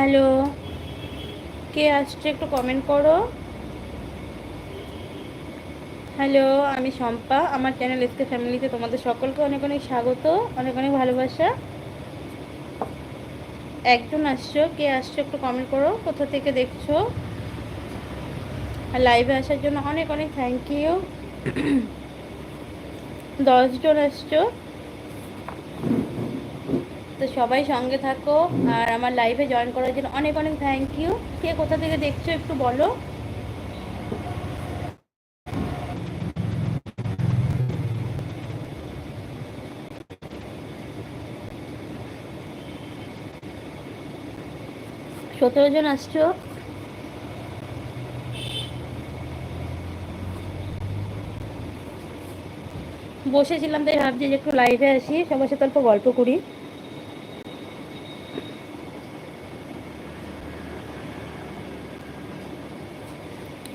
Hello. কে আসছে একটু comment করো। হ্যালো, আমি শম্পা, আমার চ্যানেল এসকে ফ্যামিলিতে তোমাদের সকলকে অনেক অনেক স্বাগত, অনেক অনেক ভালোবাসা। একজন আসছো, কে আসছো একটু কমেন্ট করো, কোথা থেকে দেখছ? আর লাইভে আসার জন্য অনেক অনেক থ্যাংক ইউ দশজন আসছো। তো সবাই সঙ্গে থাকো আর আমার লাইভে জয়েন করার জন্য অনেক অনেক থ্যাংক ইউ কে কোথা থেকে দেখছ একটু বলো। সতেরো জন আসছো? বসেছিলাম তাই ভাবছি যে একটু লাইভে আসি, সবার সাথে অল্প গল্প করি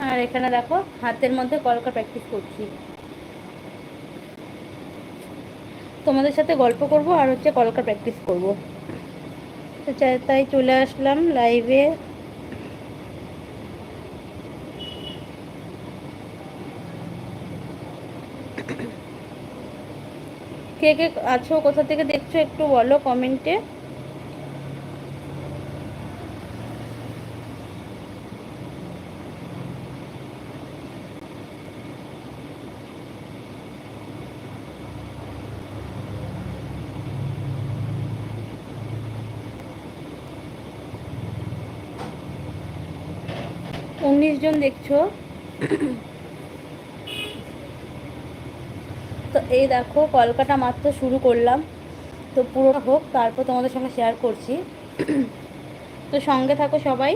আর এখানে দেখো, হাতের মধ্যে কলকা প্র্যাকটিস করছি। তোমাদের সাথে গল্প করব আর হচ্ছে কলকা প্র্যাকটিস করব। তাই চলে আসলাম লাইভে কে কে আছো, কোথা থেকে দেখছ একটু বলো কমেন্টে উনিশ জন দেখছ? তো এই দেখো কলকাটা মাত্র শুরু করলাম। তো পুরো হোক তারপর তোমাদের সঙ্গে শেয়ার করছি। তো সঙ্গে থাকো সবাই।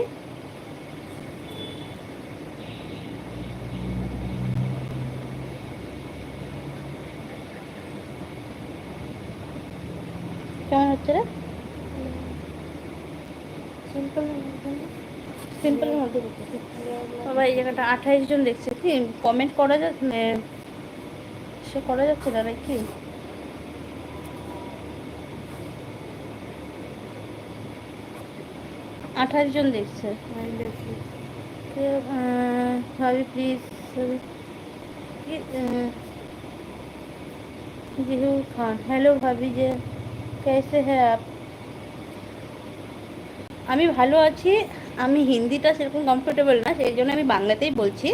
কেমন হচ্ছে রে? সিম্পল করতেছি বাবা জায়গাটা আঠাইশ জন দেখছে কি? কমেন্ট করা যাচ্ছে সে করা যাচ্ছে কি জন দেখছে। ভাবি প্লিজ খান। হ্যালো ভাবি, যে কেসে হ্যাঁ আমি ভালো আছি। আমি হিন্দিটা সেরকম কমফোর্টেবল না সেই জন্য আমি বাংলাতেই বলছি।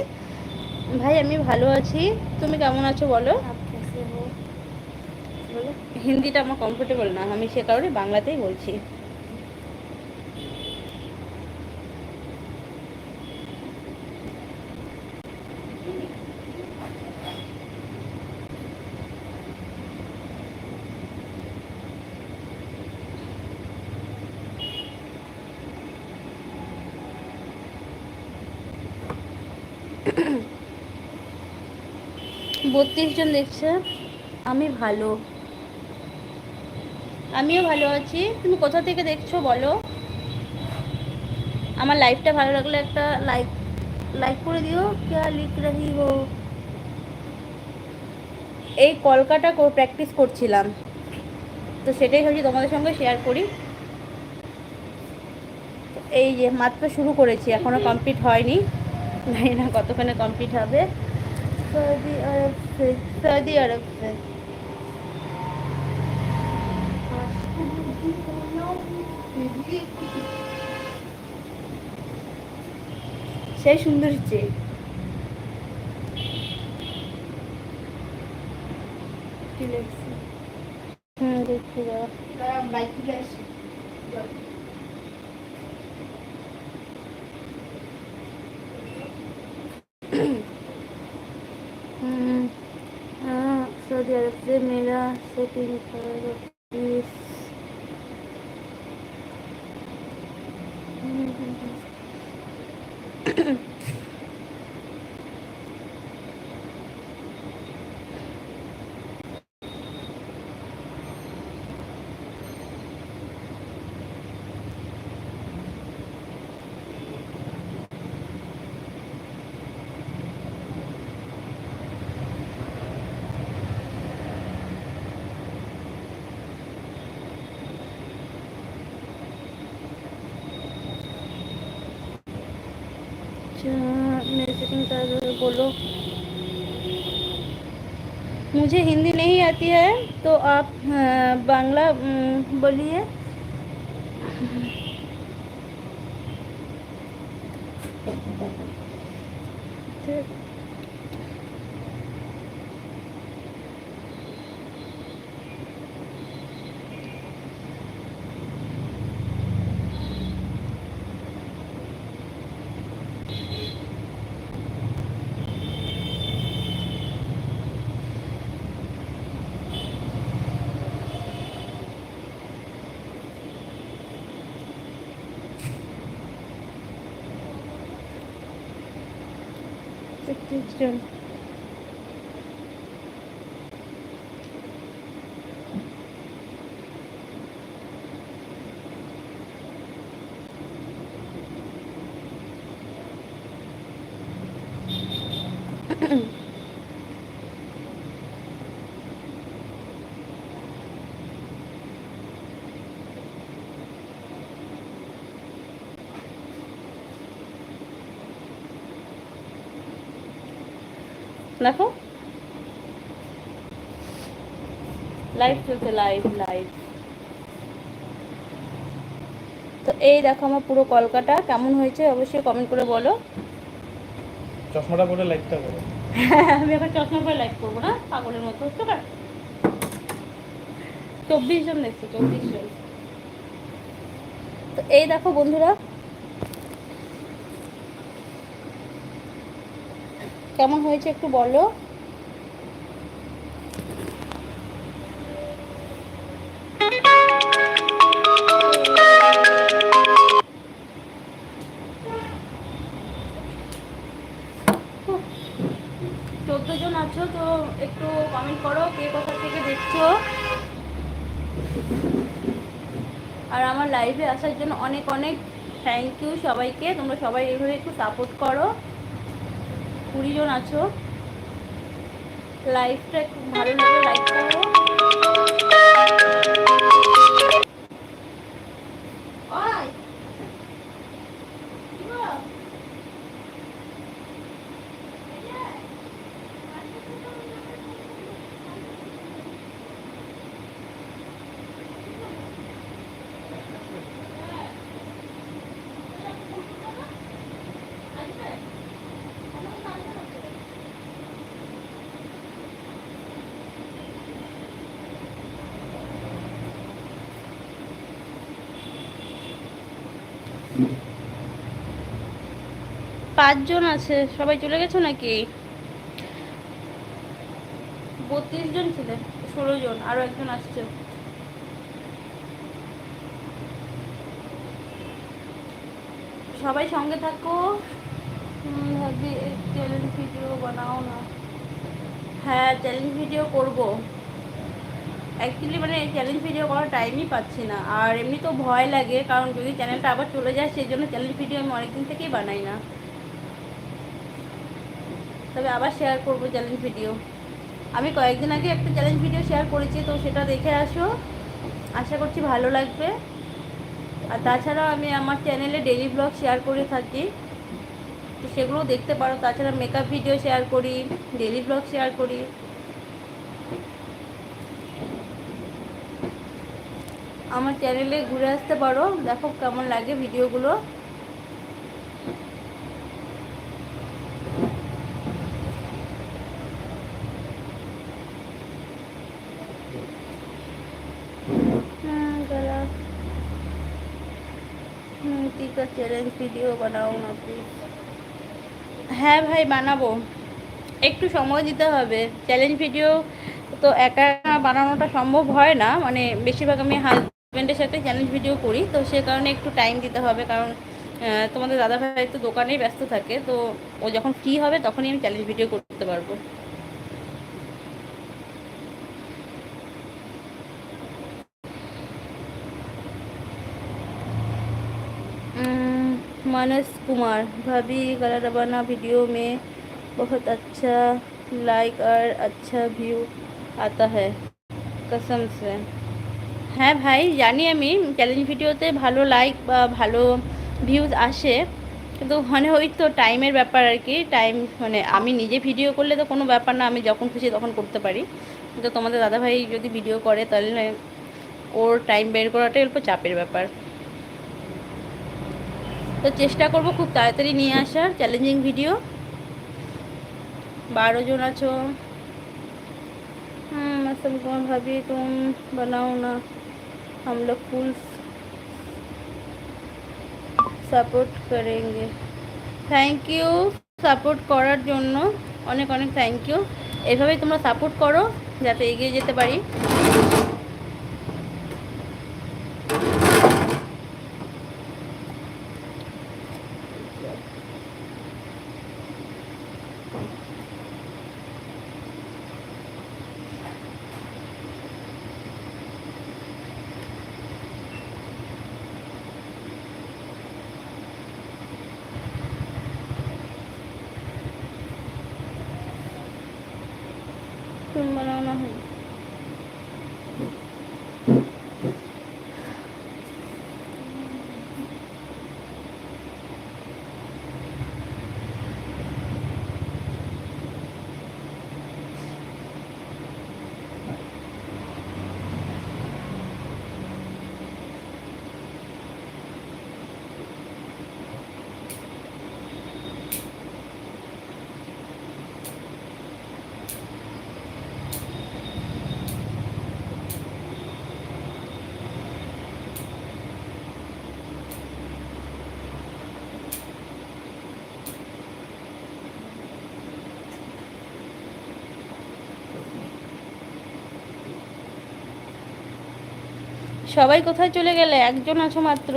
ভাই আমি ভালো আছি। তুমি কেমন আছো বলো? হিন্দিটা আমার কমফোর্টেবল না আমি সে কারণে বাংলাতেই বলছি। বত্রিশ জন দেখছে, আমি ভালো। আমিও ভালো আছি। তুমি কোথা থেকে দেখছ বলো? আমার লাইফটা ভালো লাগলে একটা লাইক লাইক করে দিও। কে লিখ রাহি হো? এই কলকাটা প্র্যাকটিস করছিলাম। তো সেটাই ভাবছি তোমাদের সঙ্গে শেয়ার করি। এই যে, মাত্র শুরু করেছি এখনও কমপ্লিট হয়নি। জানি না কতক্ষণে কমপ্লিট হবে। সৌদি আরব সৌদি আরব সেই সুন্দর হচ্ছে হুম দেখছি যাওয়া বাইক আসি। तरफ से मेरा सेटिंग करो प्लीज Mm-hmm. मैसेजिंग कर बोलो मुझे हिंदी नहीं आती है तो आप बांग्ला बोलिए ठीक। দেখো। লাইভ চলছে লাইভ লাইভ তো এই দেখো আমার পুরো কলকাতা, কেমন হয়েছে অবশ্যই কমেন্ট করে বলো। চশমাটা পরে লাইটটা করো আমি এখন চশমা পরে লাইক করব না, পাগলের মতো হচ্ছে না চব্বিশ জন দেখছি, চব্বিশ জন। তো এই দেখো বন্ধুরা, কেমন হয়েছে একটু বলো। আসার জন্য অনেক অনেক থ্যাংক ইউ সবাইকে। তোমরা সবাই এইভাবে একটু সাপোর্ট করো। কুড়ি জন আছো। লাইফটা একটু ভালো লাগে লাইক করো ওই! কি গো? পাঁচজন আছে সবাই চলে গেছো নাকি? বত্রিশ জন ছিল ষোলো জন আরও একজন আসছে। সবাই সঙ্গে থাকো। ভাবি চ্যালেঞ্জ ভিডিও বানাও না। হ্যাঁ চ্যালেঞ্জ ভিডিও করব। অ্যাকচুয়ালি মানে চ্যালেঞ্জ ভিডিও করার টাইমই পাচ্ছি না। আর এমনি তো ভয় লাগে কারণ যদি চ্যানেলটা আবার চলে যায় সেই জন্য চ্যালেঞ্জ ভিডিও আমি অনেকদিন থেকেই বানাই না। তবে আবার শেয়ার করব চ্যালেঞ্জ ভিডিও আমি কয়েকদিন আগে একটা চ্যালেঞ্জ ভিডিও শেয়ার করেছি, তো সেটা দেখে আসো। আশা করছি ভালো লাগবে। আর তাছাড়াও আমি আমার চ্যানেলে ডেইলি ব্লগ শেয়ার করে থাকি। তো সেগুলো দেখতে পারো। তাছাড়া মেকআপ ভিডিও শেয়ার করি ডেইলি ব্লগ শেয়ার করি। আমার চ্যানেলে ঘুরে আসতে পারো। দেখো কেমন লাগে ভিডিওগুলো চ্যালেঞ্জ ভিডিও বানাও না প্লিজ হ্যাঁ ভাই, বানাবো। একটু সময় দিতে হবে। চ্যালেঞ্জ ভিডিও তো একা বানানোটা সম্ভব হয় না। মানে বেশিরভাগ আমি হাজব্যান্ডের সাথে চ্যালেঞ্জ ভিডিও করি। তো সে কারণে একটু টাইম দিতে হবে। কারণ তোমাদের দাদা ভাই তো দোকানেই ব্যস্ত থাকে। তো ও যখন ফ্রি হবে, তখনই আমি চ্যালেঞ্জ ভিডিও করতে পারব। मानस कुमार भाभी गला रबाना वीडियो में बहुत अच्छा लाइक और अच्छा व्यू आता है कसम से হ্যাঁ ভাই জানি আমি চ্যালেঞ্জ ভিডিওতে ভালো লাইক বা ভালো ভিউজ আসে কিন্তু মানে ওই তো টাইমের ব্যাপার আর কি টাইম মানে আমি নিজে ভিডিও করলে তো কোনো ব্যাপার না আমি যখন খুশি তখন করতে পারি কিন্তু তোমাদের দাদাভাই যদি ভিডিও করে তাহলে ওর টাইম বের করাটাই অল্প চাপের ব্যাপার তো চেষ্টা করব খুব তাড়াতাড়ি নিয়ে আসার চ্যালেঞ্জিং ভিডিও বারো জন আছো। হুম ভাবি, তুম বানাও না। আমরা ফুল সাপোর্ট করেন থ্যাংক ইউ সাপোর্ট করার জন্য। অনেক অনেক থ্যাংক ইউ এভাবেই তোমরা সাপোর্ট করো, যাতে এগিয়ে যেতে পারি। সবাই কোথায় চলে গেলে? একজন আছো মাত্র।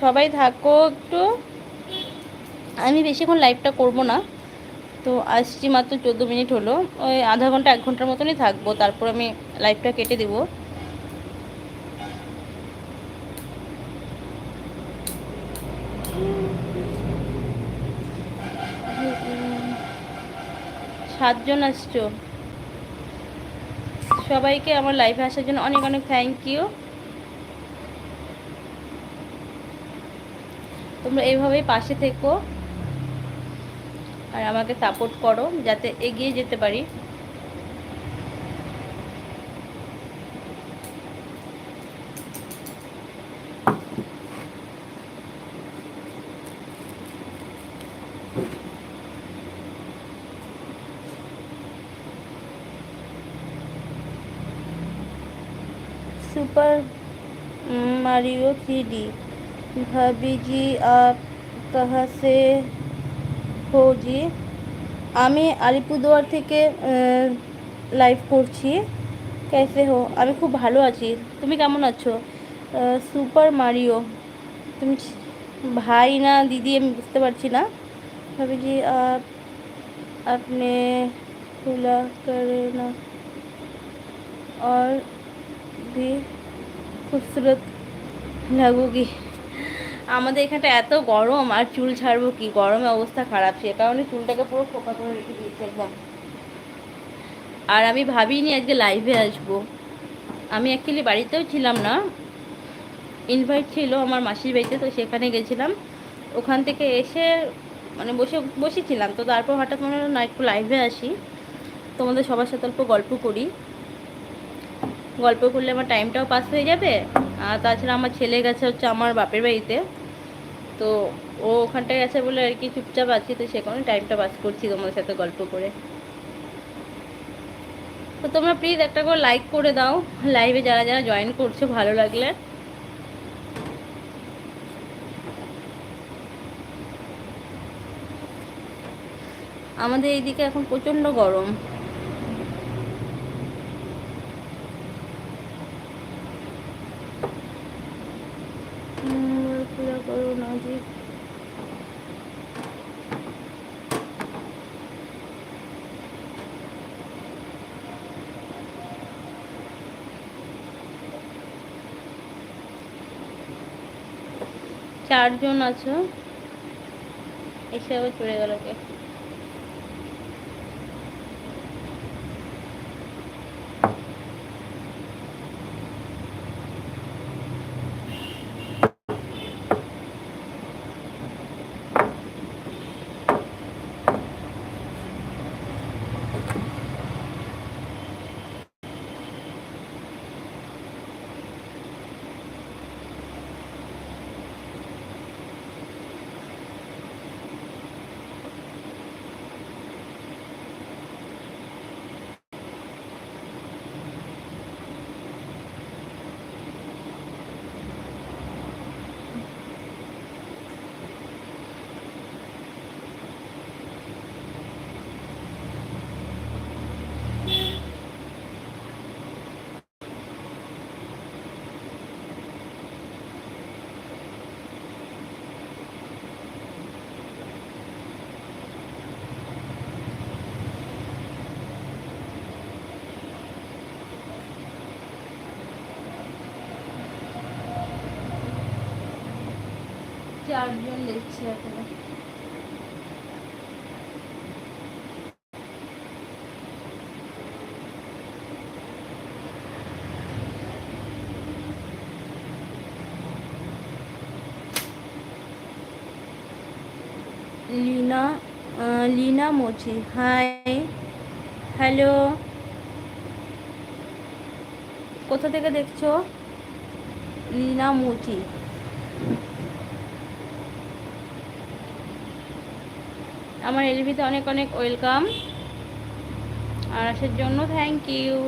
সবাই থাকো একটু। আমি বেশিক্ষণ লাইভটা করব না। তো আসছি মাত্র চোদ্দ মিনিট হলো। ওই আধা ঘণ্টা, এক ঘণ্টার মতনই থাকব। তারপর আমি লাইভটা কেটে দেবো। সাতজন আসছো। সবাইকে আমার লাইফে আসার জন্য অনেক অনেক থ্যাংক ইউ তোমরা এইভাবেই পাশে থেকো আর আমাকে সাপোর্ট করো যাতে এগিয়ে যেতে পারি। सुपर मारियो थ्री डी भाभी जी आप कहाँ से हो जी আমি আলিপুরদুয়ার থেকে লাইভ করছি কেসে হো আমি খুব ভালো আছি তুমি কেমন আছো সুপার মারিও তুমি ভাই না দিদি আমি বুঝতে পারছি না ভাবি জি আপ আপনি खुला करे ना और भी খুবসুরত লাগোগি আমাদের এখানটা এত গরম, আর চুল ছাড়বো কি? গরমে অবস্থা খারাপ, সে কারণে চুলটাকে পুরো ফোকা করে রেখে দিয়েছি একদম। আর আমি ভাবিনি আজকে লাইভে আসব। আমি অ্যাকচুয়ালি বাড়িতেও ছিলাম না। ইনভাইট ছিল আমার মাসির বাড়িতে, তো সেখানে গেছিলাম। ওখান থেকে এসে মানে বসে, বসেছিলাম। তো তারপর হঠাৎ মনে হলো, না, একটু লাইভে আসি। তোমাদের সবার সাথে অল্প গল্প করি। গল্প করলে আমার টাইমটাও পাস হয়ে যাবে। আর তাছাড়া আমার ছেলে গেছে হচ্ছে আমার বাপের বাড়িতে। তো ও ওখানটায় গেছে বলে আর কি চুপচাপ আছি, তো সে কারণে টাইমটা পাস করছি তোমাদের সাথে গল্প করে। তো তোমরা প্লিজ একটা করে লাইক করে দাও। লাইভে যারা যারা জয়েন করছ, ভালো লাগলে। আমাদের এইদিকে এখন প্রচণ্ড গরম। চারজন আছো? এসে আবার চলে গেল কে? চারজন দেখছি এখানে। লীনা লীনা মোচি হাই হ্যালো। কোথা থেকে দেখছ? লীনা মোচি। আমার এলভিতে অনেক অনেক ওয়েলকাম আর আসার জন্য থ্যাংক ইউ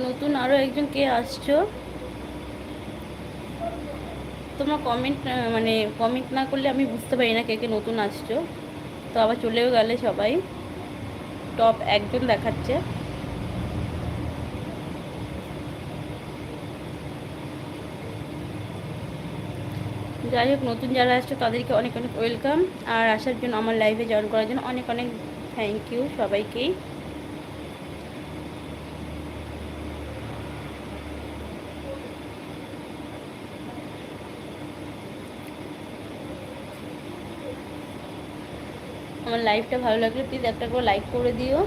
নতুন আরও একজন কে আসছো? তোমরা কমেন্ট মানে কমেন্ট না করলে আমি বুঝতে পারি না কে কে নতুন আসছো। তো আবার চলেও গেলে সবাই। টপ একজন দেখাচ্ছে। যাই হোক, নতুন যারা আসছে, তাদেরকে অনেক অনেক ওয়েলকাম আর আসার জন্য আমার লাইভে জয়েন করার জন্য অনেক অনেক থ্যাংক ইউ সবাইকেই। আমার লাইভটা ভালো লাগলে প্লিজ একটা করে লাইক করে দিও।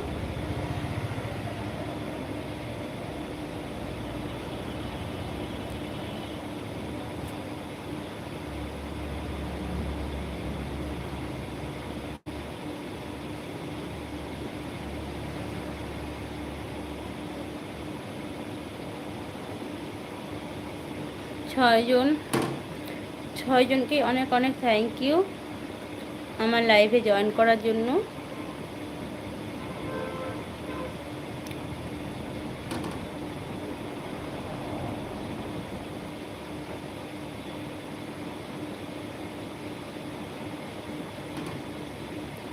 ছয়জন, ছয়জনকে অনেক অনেক থ্যাংক ইউ আমার লাইভে জয়েন করার জন্য।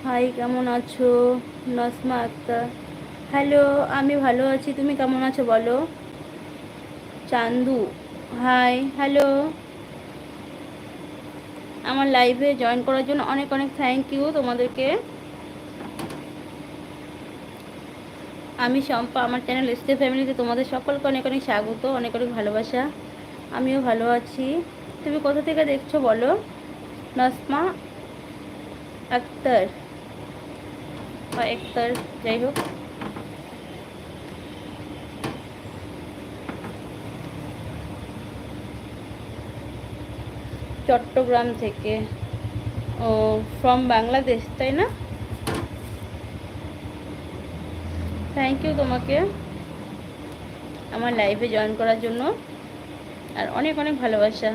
হাই কেমন আছো? নসমা আক্তার। হ্যালো আমি ভালো আছি। তুমি কেমন আছো বলো? চান্দু হাই হ্যালো আমার লাইভে জয়েন করার জন্য অনেক অনেক থ্যাংক ইউ তোমাদেরকে। আমি শম্পা, আমার চ্যানেল এসতে ফ্যামিলিতে তোমাদের সকলকে অনেক অনেক স্বাগত, অনেক অনেক ভালোবাসা। আমিও ভালো আছি। তুমি কোথা থেকে দেখছ বলো? নসমা আক্তার। বা আক্তার যাই হোক। চট্টগ্রাম থেকে। ও ফ্রম বাংলাদেশ, তাই না? থ্যাংক ইউ তোমাকে আমার লাইফে জয়েন করার জন্য। আর অনেক অনেক ভালোবাসা।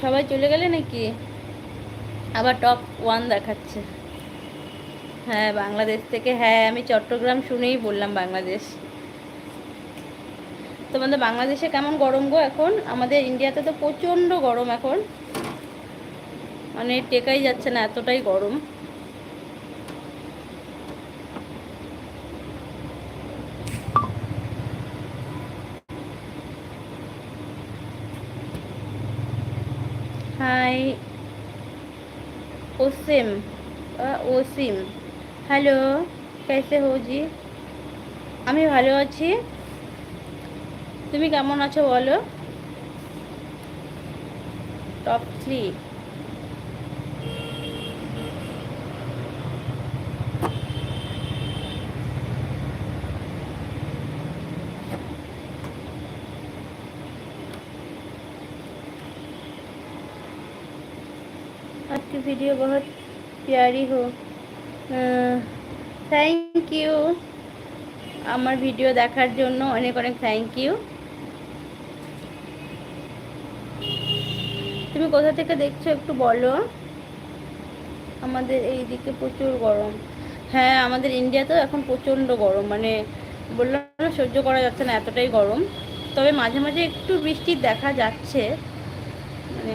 সবাই চলে গেলে নাকি? আবার টপ ওয়ান দেখাচ্ছে। হ্যাঁ বাংলাদেশ থেকে। হ্যাঁ আমি চট্টগ্রাম শুনেই বললাম বাংলাদেশ। তোমাদের বাংলাদেশে কেমন গরম গো এখন? আমাদের ইন্ডিয়াতে তো প্রচণ্ড গরম এখন। মানে টেকাই যাচ্ছে না, এতটাই গরম। হাই ওসিম ওসিম হ্যালো कैसे हो जी আমি ভালো আছি তুমি কেমন আছো বলো টপ থ্রি आपकी वीडियो बहुत प्यारी हो থ্যাংক ইউ আমার ভিডিও দেখার জন্য অনেক অনেক থ্যাংক ইউ তুমি কোথা থেকে দেখছ একটু বলো? আমাদের এই দিকে প্রচুর গরম। হ্যাঁ আমাদের ইন্ডিয়াতেও এখন প্রচণ্ড গরম। মানে বললাম সহ্য করা যাচ্ছে না, এতটাই গরম। তবে মাঝে মাঝে একটু বৃষ্টি দেখা যাচ্ছে। মানে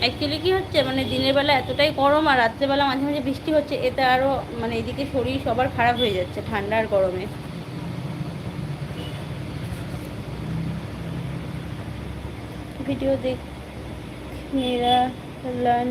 অ্যাকচুয়ালি কি হচ্ছে মানে দিনের বেলা এতটাই গরম আর রাত্রেবেলা মাঝে মাঝে বৃষ্টি হচ্ছে, এতে আরও মানে এদিকে শরীর সবার খারাপ হয়ে যাচ্ছে ঠান্ডা আর গরমে। ভিডিও দেখ মেয়েরা লার্ন